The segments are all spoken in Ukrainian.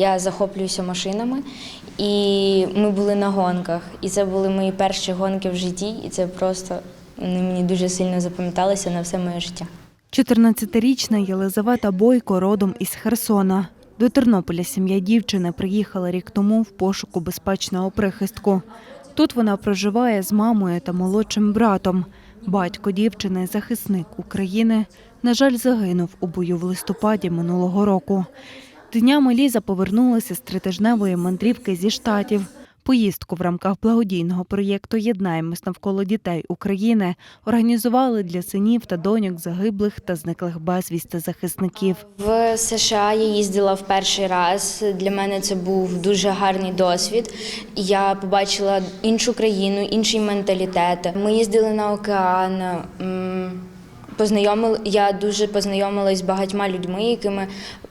Я захоплююся машинами, і ми були на гонках. І це були мої перші гонки в житті, і це просто вони мені дуже сильно запам'яталися на все моє життя. 14-річна Єлизавета Бойко родом із Херсона. До Тернополя сім'я дівчини приїхала рік тому в пошуку безпечного прихистку. Тут вона проживає з мамою та молодшим братом. Батько дівчини, захисник України, на жаль, загинув у бою в листопаді минулого року. Днями Ліза повернулася з тритижневої мандрівки зі штатів. Поїздку в рамках благодійного проєкту Єднаємось навколо дітей України організували для синів та доньок загиблих та зниклих безвісти захисників. В США я їздила в перший раз. Для мене це був дуже гарний досвід. Я побачила іншу країну, інший менталітет. Ми їздили на океан. М, Познайомили, я дуже познайомилась з багатьма людьми, якими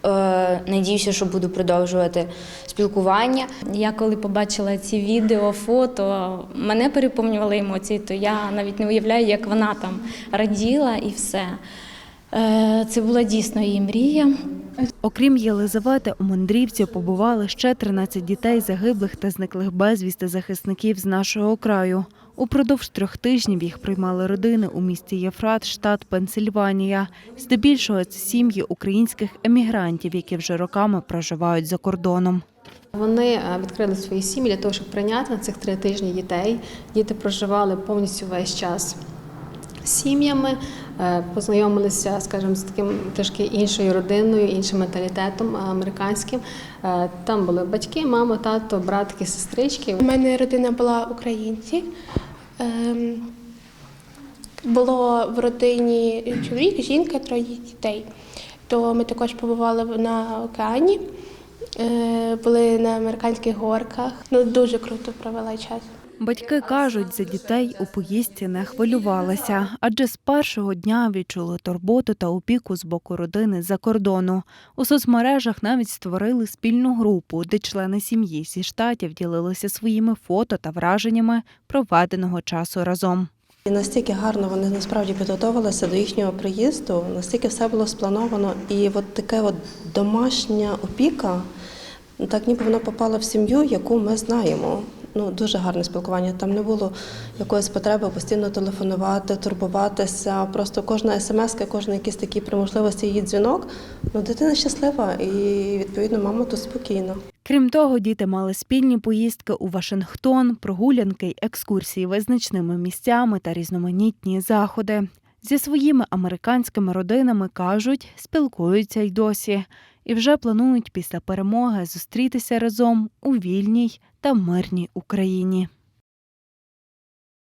е, надіюся, що буду продовжувати спілкування. Я коли побачила ці відео, фото, мене переповнювали емоції, то я навіть не уявляю, як вона там раділа і все. Е, Це була дійсно її мрія. Окрім Єлизавети, у мандрівці побували ще 13 дітей загиблих та зниклих безвісти захисників з нашого краю. Упродовж трьох тижнів їх приймали родини у місті Єфрат, штат Пенсильванія. Здебільшого це сім'ї українських емігрантів, які вже роками проживають за кордоном. Вони е, відкрили свої сім'ї для того, щоб прийняти на цих три тижні дітей. Діти проживали повністю весь час з сім'ями, е, познайомилися, скажімо, з таким трошки іншою родиною, іншим менталітетом е, американським. Там були батьки, мама, тато, братки, сестрички. У мене родина була українці. Ем, Було в родині чоловік, жінка, троє дітей. То ми також побували на океані, е, були на американських горках. Ну, дуже круто провела час. Батьки кажуть, за дітей у поїздці не хвилювалися, адже з першого дня відчули турботу та опіку з боку родини за кордону. У соцмережах навіть створили спільну групу, де члени сім'ї зі штатів ділилися своїми фото та враженнями проведеного часу разом. І настільки гарно вони насправді підготувалися до їхнього приїзду, настільки все було сплановано, і от таке от домашня опіка, так ніби вона попала в сім'ю, яку ми знаємо. Ну, дуже гарне спілкування. Там не було якоїсь потреби постійно телефонувати, турбуватися. Просто кожна смс, кожен якийсь такий при можливості її дзвінок. Ну, дитина щаслива і відповідно мама тут спокійна. Крім того, діти мали спільні поїздки у Вашингтон, прогулянки екскурсії визначними місцями та різноманітні заходи. Зі своїми американськими родинами кажуть, спілкуються й досі, і вже планують після перемоги зустрітися разом у вільній та мирній Україні.